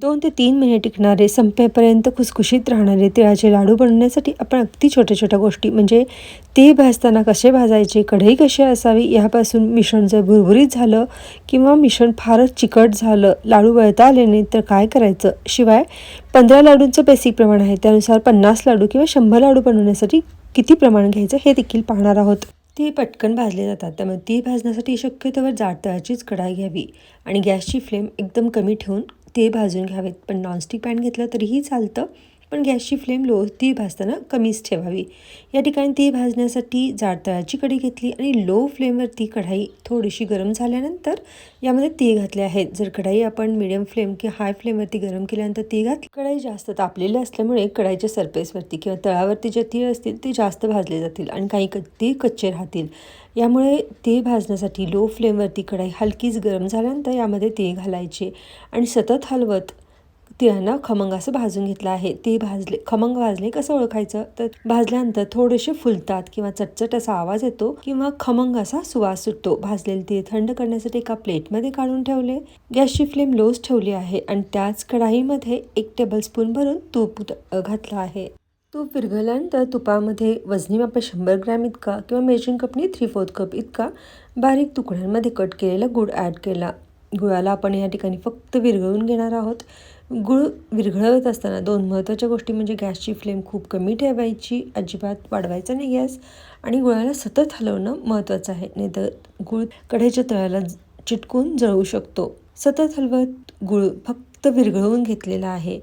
दोन ते तीन महिने टिकणारे संपेपर्यंत खुसखुशीत राहणारे तिळाचे लाडू बनवण्यासाठी आपण अगदी छोट्या छोट्या गोष्टी म्हणजे ते भाजताना कसे भाजायचे कढई कशी असावी यापासून मिश्रण जर भुरभुरीत झालं किंवा मिश्रण फारच चिकट झालं लाडू वळता आले नाही तर काय करायचं? शिवाय पंधरा लाडूंचं बेसिक प्रमाण आहे त्यानुसार पन्नास लाडू किंवा शंभर लाडू बनवण्यासाठी किती प्रमाण घ्यायचं हे देखील पाहणार आहोत. ते पटकन भाजले जातात त्यामुळे ती भाजण्यासाठी शक्यतोवर जाड तळाचीच कढाई घ्यावी आणि गॅसची फ्लेम एकदम कमी ठेवून ते भाजून घ्यावेत. पण नॉनस्टिक पॅन घेतलं तरीही चालतं. पण गॅसची फ्लेम लो ती भाजताना कमीच ठेवावी. या ठिकाणी ती भाजण्यासाठी जाड तळाची कढी घेतली आणि लो फ्लेमवरती कढाई थोडीशी गरम झाल्यानंतर यामध्ये तीळ घातले आहेत जर कढाई आपण मिडियम फ्लेम किंवा हाय फ्लेमवरती गरम केल्यानंतर ती घातली कढाई जास्त तापलेली असल्यामुळे कढाईच्या सरफेसवरती किंवा तळावरती जे तीळ असतील ते जास्त भाजले जातील आणि काही क ते कच्चे राहतील. यामुळे ते भाजण्यासाठी लो फ्लेमवरती कढाई हलकीच गरम झाल्यानंतर यामध्ये तीळ घालायचे. आणि सतत हलवत तिळांना खमंग असं भाजून घेतलं आहे. ते भाजले खमंग भाजले कसं ओळखायचं? तर भाजल्यानंतर थोडेसे फुलतात किंवा चटचट असा आवाज येतो किंवा खमंग असा सुवास सुटतो. भाजलेले तीळ थंड करण्यासाठी एका प्लेटमध्ये काढून ठेवले. गॅसची फ्लेम लोच ठेवली आहे आणि त्याच कढाईमध्ये एक टेबलस्पून भरून तूप घातलं आहे. तूप विरघळल्यानंतर तुपामध्ये वजनी मापे शंभर ग्रॅम इतका किंवा मेजरिंग कपनी थ्री फोर्थ कप इतका. बारीक तुकड्यांमध्ये कट केलेला गुळ ॲड केला. गुळाला आपण या ठिकाणी फक्त विरघळून घेणार आहोत. गुळ विरघळवत असताना दोन महत्त्वाच्या गोष्टी म्हणजे गॅसची फ्लेम खूप कमी ठेवायची अजिबात वाढवायचा नाही गॅस आणि गुळाला सतत हलवणं महत्त्वाचं आहे. नाही तर गुळ कढईच्या तळ्याला चिटकून जळू शकतो. सतत हलवत गुळ फक्त विरघळवून घेतलेला आहे.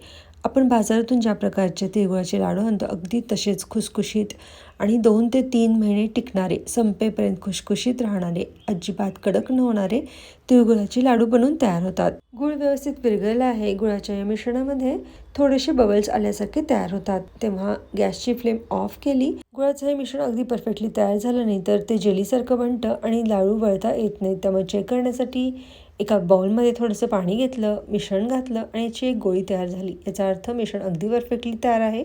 आपण बाजारातून ज्या प्रकारचे तिळगुळाचे लाडू आणतो अगदी तसेच खुसखुशीत आणि दोन ते तीन महिने टिकणारे संपेपर्यंत खुशखुशीत राहणारे अजिबात कडक न होणारे तिळगुळाचे लाडू बनवून तयार होतात. गुळ व्यवस्थित विरघळला आहे गुळाच्या या मिश्रणामध्ये थोडेसे बबल्स आल्यासारखे तयार होतात. तेव्हा गॅसची फ्लेम ऑफ केली. गुळाचं हे मिश्रण अगदी परफेक्टली तयार झालं नाही तर ते जेलीसारखं बनतं आणि लाडू वळता येत नाही. त्यामुळे चेक करण्यासाठी एका बाउलमध्ये थोडंसं पाणी घेतलं मिश्रण घातलं आणि याची एक गोळी तयार झाली. याचा अर्थ मिश्रण अगदी परफेक्टली तयार आहे.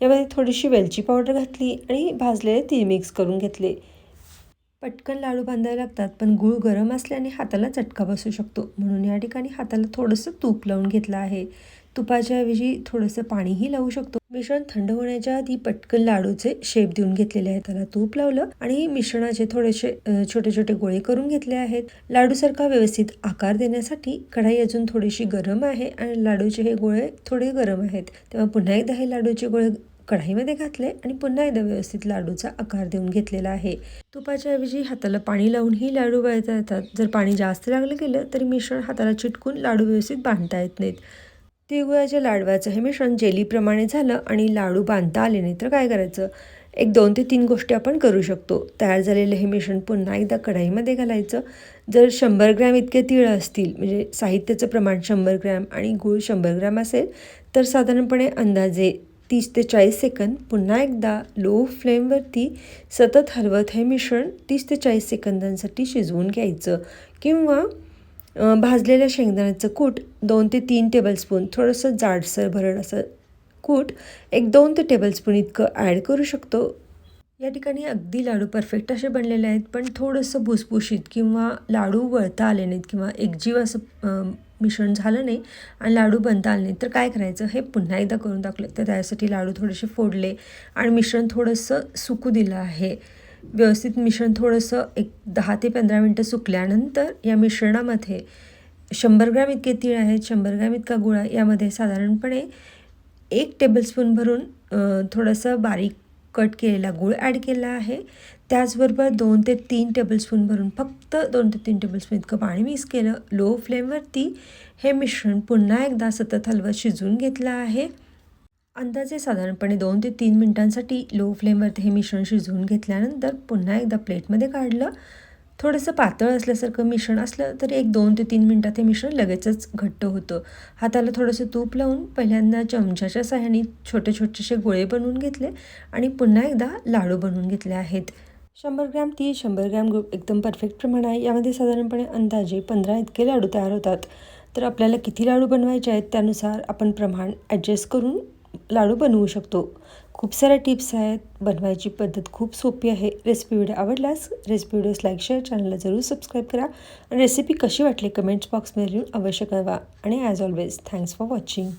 यामध्ये थोडीशी वेलची पावडर घातली आणि भाजलेले तीळ मिक्स करून घेतले. पटकन लाडू बांधायला लागतात पण गूळ गरम असल्याने हाताला चटका बसू शकतो. म्हणून या ठिकाणी हाताला थोडंसं तूप लावून घेतलं आहे. तुपाच्याऐवजी थोडंसं पाणीही लावू शकतो. मिश्रण थंड होण्याच्या आधी पटकन लाडूचे शेप देऊन घेतलेले आहेत. त्याला तूप लावलं आणि मिश्रणाचे थोडेसे छोटे छोटे गोळे करून घेतले आहेत. लाडूसारखा व्यवस्थित आकार देण्यासाठी कढाई अजून थोडीशी गरम आहे आणि लाडूचे हे गोळे थोडे गरम आहेत. तेव्हा पुन्हा एकदा हे लाडूचे गोळे कढाईमध्ये घातले आणि पुन्हा एकदा व्यवस्थित लाडूचा आकार देऊन घेतलेला आहे. तुपाच्या ऐवजी हाताला पाणी लावूनही लाडू वळता येतात. जर पाणी जास्त लागलं गेलं तरी मिश्रण हाताला चिटकून लाडू व्यवस्थित बांधता येत नाहीत. तिळगुळाच्या लाडवाचं हे मिश्रण जेलीप्रमाणे झालं आणि लाडू बांधता आले नाही तर काय करायचं? एक दोन ते तीन गोष्टी आपण करू शकतो. तयार झालेलं हे मिश्रण पुन्हा एकदा कढाईमध्ये घालायचं. जर शंभर ग्रॅम इतके तीळ असतील म्हणजे साहित्याचं प्रमाण शंभर ग्रॅम आणि गूळ शंभर ग्रॅम असेल तर साधारणपणे अंदाजे तीस ते चाळीस सेकंद पुन्हा एकदा लो फ्लेमवरती सतत हलवत हे मिश्रण तीस ते चाळीस सेकंदांसाठी शिजवून घ्यायचं किंवा भाजलेल्या शेंगदाण्याचं कूट दोन ते तीन टेबलस्पून थोडंसं जाडसर भरड असं कूट एक दोन ते टेबलस्पून इतकं ॲड करू शकतो. या ठिकाणी अगदी लाडू परफेक्ट असे बनलेले आहेत पण थोडंसं भुसभुशीत किंवा लाडू वळता आले नाहीत किंवा एकजीव असं मिश्रण झालं नाही आणि लाडू बनता आले नाहीत तर काय करायचं? हे पुन्हा एकदा करून टाकलं तर त्यासाठी लाडू थोडेसे फोडले आणि मिश्रण थोडंसं सुकू दिलं आहे. व्यवस्थित मिश्रण थोडंसं एक दहा ते पंधरा मिनटं सुकल्यानंतर या मिश्रणामध्ये शंभर ग्रॅम इतके तीळ आहेत शंभर ग्रॅम इतका गुळा यामध्ये साधारणपणे एक टेबलस्पून भरून थोडंसं बारीक कट केलेला गूळ ॲड केला आहे. त्याचबरोबर दोन ते तीन टेबलस्पून भरून फक्त दोन ते तीन टेबलस्पून इतकं पाणी मिक्स केलं. लो फ्लेमवरती हे मिश्रण पुन्हा एकदा सतत हलवत शिजवून घेतलं आहे. अंदाजे साधारणपणे दोन ते तीन मिनटांसाठी लो फ्लेमवरती हे मिश्रण शिजवून घेतल्यानंतर पुन्हा एकदा प्लेटमध्ये काढलं. थोडंसं पातळ असल्यासारखं मिश्रण असलं तरी एक दोन ते तीन मिनटात हे मिश्रण लगेचच घट्ट होतं. हाताला थोडंसं तूप लावून पहिल्यांदा चमच्याच्या साह्याने छोटे छोटेसे गोळे बनवून घेतले आणि पुन्हा एकदा लाडू बनवून घेतले आहेत. शंभर ग्रॅम ती शंभर ग्रॅम ग्रुप एकदम परफेक्ट प्रमाण आहे. यामध्ये साधारणपणे अंदाजे पंधरा इतके लाडू तयार होतात. तर आपल्याला किती लाडू बनवायचे आहेत त्यानुसार आपण प्रमाण ॲडजस्ट करून लाडू बनवू शकतो. खूप साऱ्या टिप्स आहेत. बनवायची पद्धत खूप सोपी आहे. रेसिपी व्हिडिओ आवडल्यास रेसिपी व्हिडिओज लाईक शेअर चॅनलला जरूर सबस्क्राईब करा. आणि रेसिपी कशी वाटली कमेंट्स बॉक्समध्ये लिहून अवश्य कळवा. आणि as always thanks for watching